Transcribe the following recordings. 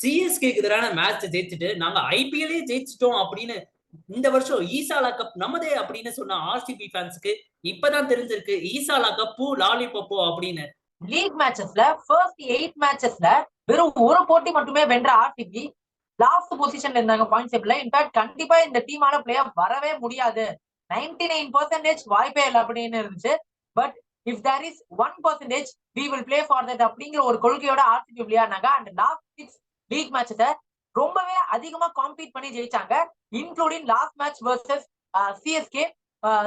சிஎஸ்கேக்கு எதிரான மேட்ச் ஜெயிச்சுட்டு நாங்க ஐபிஎல்லே ஜெயிச்சிட்டோம் அப்படின்னு இந்த வருஷம் ஈசாலா கப் நமதே அப்படின்னு சொன்ன ஆர்சிபி ஃபேன்ஸ்க்கு இப்பதான் தெரிஞ்சிருக்கு ஈசாலா கப்பு லாலிபப்போ அப்படின்னு. லீக் மேட்சஸ்ல ஃபர்ஸ்ட் எயிட் மேட்சஸ்ல வெறும் ஒரு போட்டி மட்டுமே வென்ற ஆர்சிபி லாஸ்ட் பொசிஷன்ல இருந்தாங்க பாயிண்ட் டேபிள்ல இன்ஃபேக்ட் கண்டிப்பா இந்த டீமால பிளே வரவே முடியாது. நைன்டி நைன் பர்சன்டேஜ் வாய்ப்பே இல்லை அப்படின்னு இருந்துச்சு. But if there is one percentage we will play for that அப்படிங்கிற ஒரு கொள்கையோட ஆர்சிபி விளையாடினாங்க. அண்ட் லாஸ்ட் சிக்ஸ் லீக் மேட்சஸை ரொம்பவே அதிகமா காம்பீட் பண்ணி ஜெயிச்சாங்க including last match versus CSK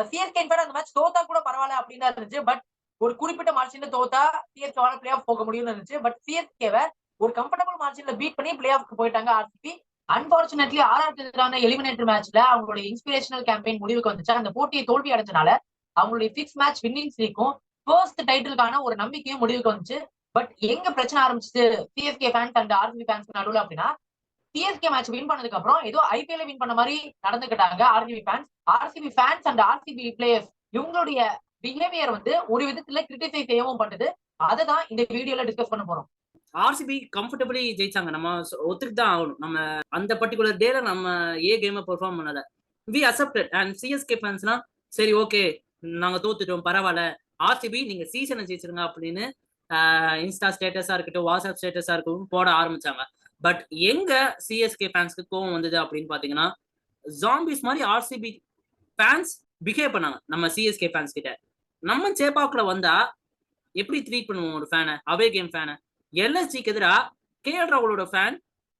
CSK in fact அந்த மேட்ச் தோத்தா கூட பரவாயில்ல அப்படின்னு தான் இருந்துச்சு. பட் ஒரு குறிப்பிட்ட மார்ஜின்ல தோத்தா சிஎஸ்கேவால பிளே ஆஃப் போக முடியும்னு இருந்துச்சு. பட் சிஎஸ்கேவை ஒரு கம்ஃபர்டபுள் மார்ஜின்ல பீட் பண்ணி பிளே ஆஃப்க்கு போயிட்டாங்க ஆர்சிபி அன்பார்ச்சுனேட்லி ஆர்ஆருக்கு எதிரான எலிமினேட்டர் மேட்ச்ல அவங்களுடைய இன்ஸ்பிரேஷனல் கேம்பெயின் முடிவுக்கு வந்துச்சு. அந்த போட்டியை தோல்வி அடைஞ்சனால அவங்களுடைய சிக்ஸ் மேட்ச் வின்னிங் ஸ்ட்ரீக்கும் ஃபர்ஸ்ட் டைட்டிலுக்கான ஒரு நம்பிக்கையும் முடிவுக்கு வந்துச்சு. பட் எங்க பிரச்சனை ஆரம்பிச்சது? CSK fans and RCB fans நடுவில் அப்படின்னா சிஎஸ்கே மேட்ச் வின் பண்ணதுக்கு அப்புறம் ஏதோ ஐபிஎல் வின் பண்ண மாதிரி நடந்துக்கிட்டாங்க RCB fans RCB fans and RCB players இவங்களுடைய பிஹேவியர் வந்து ஒரு விதத்துல கிரிட்டிசைஸ் செய்யவும் பண்ணுது அதை தான் இந்த வீடியோல டிஸ்கஸ் பண்ண போறோம். ஆர்சிபி கம்ஃபர்டபுளி ஜெயிச்சாங்க. நம்ம ஒத்துக்கு தான் ஆகணும். நம்ம அந்த பர்டிகுலர் டேல நம்ம ஏ கேமை பெர்ஃபார்ம் பண்ணல வி அக்செப்டட் அண்ட் சிஎஸ்கே ஃபேன்ஸ்னா சரி ஓகே நாங்க தோத்துட்டோம். பரவாயில்ல. ஆர்சிபி நீங்க சீசனை ஜெயிச்சிருங்க அப்படின்னு இன்ஸ்டா ஸ்டேட்டஸா இருக்கட்டும் வாட்ஸ்அப் ஸ்டேட்டஸா இருக்கட்டும் போட ஆரம்பிச்சாங்க. பட் எங்க சிஎஸ்கே ஃபேன்ஸ்க்கு கோவம் வந்தது அப்படின்னு பாத்தீங்கன்னா ஜாம்பிஸ் மாதிரி ஆர்சிபி ஃபேன்ஸ் பிஹேவ் பண்ணாங்க நம்ம சிஎஸ்கே ஃபேன்ஸ் கிட்ட. நம்ம சேப்பாக்குல வந்தா எப்படி ட்ரீட் பண்ணுவோம் ஒரு ஃபேனை அவே கேம் ஃபேனை எல்எஸ்ஜிக்கு எதிராக கே எல் ராகுலோட ஃபேன்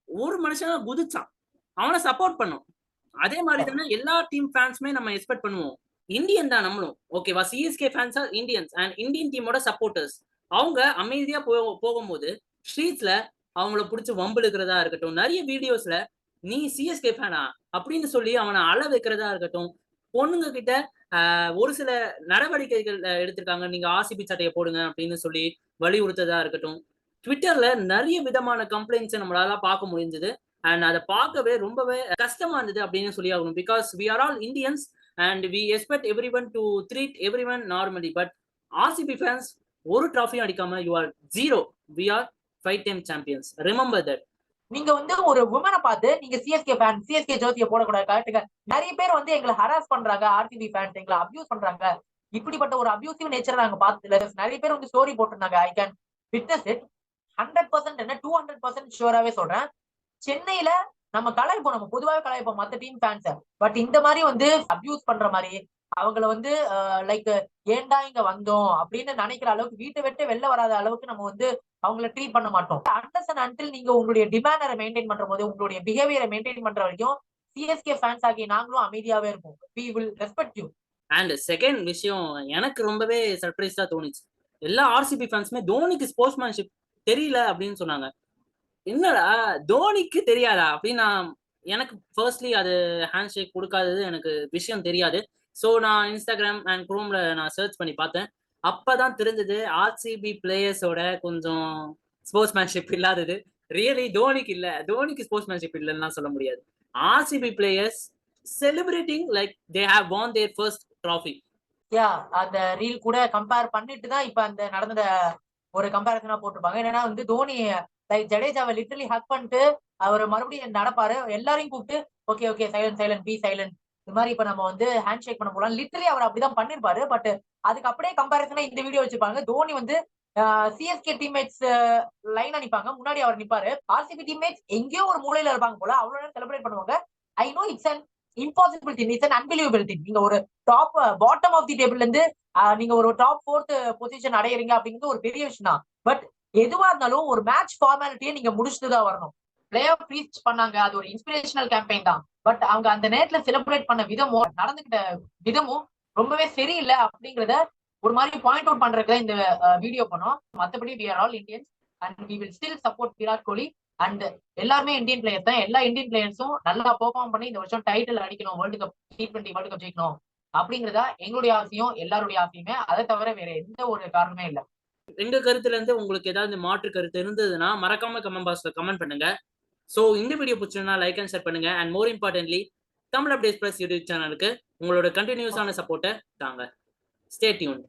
ஒரு மனுஷன் குதிச்சான். அவனை சப்போர்ட் பண்ணும். அதே மாதிரி தானே எல்லா டீம் ஃபேன்ஸுமே நம்ம எக்ஸ்பெக்ட் பண்ணுவோம். இந்தியன் தான் நம்மளும். ஓகேவா சிஎஸ்கே ஃபேன்ஸா இந்தியன்ஸ் அண்ட் இந்தியன் டீமோட சப்போர்ட்டர்ஸ் அவங்க அமைதியா போ போகும்போது ஸ்ட்ரீட்ஸ்ல அவங்கள பிடிச்சி வம்பிழுக்கிறதா இருக்கட்டும் நிறைய வீடியோஸ்ல நீ சிஎஸ்கே ஃபேனா அப்படின்னு சொல்லி அவனை அள வைக்கிறதா இருக்கட்டும் பொண்ணுங்க கிட்ட ஒரு சில நடவடிக்கைகள் எடுத்திருக்காங்க. நீங்க ஆர்சிபி சட்டையை போடுங்க அப்படின்னு சொல்லி வலியுறுத்ததா இருக்கட்டும். ட்விட்டர்ல நிறைய விதமான கம்ப்ளைண்ட்ஸை நம்மளால பார்க்க முடிஞ்சது. அண்ட் அதை பார்க்கவே ரொம்பவே கஷ்டமா இருந்தது அப்படின்னு சொல்லி ஆகணும் because we are all Indians and we expect everyone to treat everyone normally but RCB fans ஒரு ட்ராஃபியும் அடிக்காம you are zero we are five time champions remember that நீங்க வந்து ஒரு உமனை பார்த்து நீங்க சிஎஸ்கே ஃபேன் சிஎஸ்கே ஜோதியை போடக்கூடாது காட்டுங்க நிறைய பேர் வந்து எங்களை ஹராஸ் பண்றாங்க ஆர்சிபி ஃபேன்ஸ் எங்களை அபியூஸ் பண்றாங்க. இப்படிப்பட்ட ஒரு அபியூசிவ் நேச்சர் நாங்க பார்த்ததுல நிறைய பேர் வந்து ஸ்டோரி போட்டிருந்தாங்க. I can witness it hundred percent என்ன? டூ ஹண்ட்ரட் பர்சன்ட் ஷுவராகவே சொல்றேன். சென்னையில நம்ம கலாய்ப்போம். நம்ம பொதுவாக கலாய்ப்போம் மற்ற டீம் ஃபேன்ஸை பட் இந்த மாதிரி வந்து அபியூஸ் பண்ற மாதிரி அவங்கள வந்து லைக் ஏண்டா இங்க வந்தோம்? அப்படின்னு நினைக்கிற அளவுக்கு வீட்டை விட்டு வெளில வராத அளவுக்கு நம்ம வந்து அவங்கள ட்ரீட் பண்ண மாட்டோம். அண்டர்ஸ்டாண்ட் அன்டில் நீங்க உங்களுடைய டிமாண்டரை மெயின்டைன் பண்ற போது உங்களுடைய பிஹேவியரை மெயின்டைன் பண்ற வரைக்கும் சிஎஸ்கே ஃபேன்ஸ் ஆகிய நாங்களும் அமைதியாவே இருப்போம். We will respect you and second விஷயம் எனக்கு ரொம்பவே சர்ப்ரைஸா தோணுச்சு. எல்லா ஆர்சிபி ஃபேன்ஸுமே தோனிக்கு ஸ்போர்ட்ஸ்மேன்ஷிப் தெரியல அப்படின்னு சொன்னாங்க. என்னடா தோனிக்கு தெரியாதா? அப்படின்னு நான் எனக்கு ஃபர்ஸ்ட்லி அது ஹேண்ட் ஷேக் கொடுக்காதது எனக்கு விஷயம் தெரியாது. ஸோ நான் இன்ஸ்டாகிராம் அண்ட் குரோம்ல நான் சர்ச் பண்ணி பார்த்தேன். அப்பதான் தெரிஞ்சது ஆர்சிபி பிளேயர்ஸோட கொஞ்சம் ஸ்போர்ட்ஸ்மேன்ஷிப் இல்லாதது. ரியலி தோனிக்கு இல்ல. தோனிக்கு ஸ்போர்ட்ஸ்மேன்ஷிப் இல்லைன்னா சொல்ல முடியாது. RCB players celebrating like they have won their first trophy yeah அந்த ரீல் கூட கம்பேர் பண்ணிட்டு தான் இப்ப அந்த நடந்த ஒரு கம்பேரிசனா போட்டிருப்பாங்க. என்னன்னா வந்து தோனி லைக் ஜடேஜாவை லிட்டரலி ஹக் பண்ணிட்டு அவர் மறுபடியும் நடப்பாரு. எல்லாரையும் கூப்பிட்டு okay okay silent silent be silent இது மாதிரி இப்ப நம்ம வந்து ஹேண்ட் ஷேக் பண்ண போலாம். லிட்டரலி அவர் அப்படிதான் பண்ணிருப்பாரு. பட் அதுக்கு அப்படியே கம்பேரிசனா இந்த வீடியோ வச்சிருப்பாங்க தோனி வந்து சிஎஸ்கே டீம்மேட்ஸ் லைன் அனுப்பாங்க. முன்னாடி அவர் நிப்பாரு. ஆர்சிபி டீம்மேட்ஸ் எங்கேயோ ஒரு மூலையில இருப்பாங்க போல. அவ்வளவு நேரம் செலிப்ரேட் பண்ணுவாங்க. I know it's an impossible thing it's an unbelievable thing நீங்க ஒரு டாப் பாட்டம் ஆஃப் தி டேபிள்ல இருந்து நீங்க ஒரு டாப் ஃபோர்த் பொசிஷன் அடையிறீங்க அப்படிங்கிறது ஒரு பெரிய விஷயம் தான். பட் எதுவா இருந்தாலும் ஒரு மேட்ச் ஃபார்மாலிட்டியை நீங்க முடிச்சுட்டு தான் வரணும். பிளே ஆஃப் ரீச் பண்ணாங்க. அது ஒரு இன்ஸ்பிரேஷனல் கேம்பெயின் தான். பட் அவங்க அந்த நேரத்துல செலிப்ரேட் பண்ண விதமும் நடந்துகிட்ட விதமும் ரொம்பவே சரியில்லை அப்படிங்கறத ஒரு மாதிரி பாயிண்ட் அவுட் பண்றதுக்கு இந்த வீடியோ பண்ணோம். மத்தபடி we are all Indians and we will still support Virat Kohli and எல்லாருமே இந்தியன் பிளேயர்ஸ் தான். எல்லா இந்தியன் பிளேயர்ஸும் நல்லா பெர்ஃபார்ம் பண்ணி இந்த வருஷம் டைட்டில் அடிக்கணும் world cup T twenty world cup ஜெயிக்கணும் அப்படிங்கறதா எங்களுடைய ஆசையும் எல்லாருடைய ஆசையுமே. அதை தவிர வேற எந்த ஒரு காரணமே இல்லை. எங்க கருத்துல இருந்து உங்களுக்கு ஏதாவது மாற்று கருத்து இருந்ததுன்னா மறக்காம கமெண்ட் பாக்ஸ்ல கமெண்ட் பண்ணுங்க. ஸோ இந்த வீடியோ பிடிச்சிருந்தா லைக் அண்ட் ஷேர் பண்ணுங்க. And more importantly Tamil update plus YouTube சேனலுக்கு உங்களோட கண்டினியூஸான சப்போர்ட்டை தாங்க. Stay tune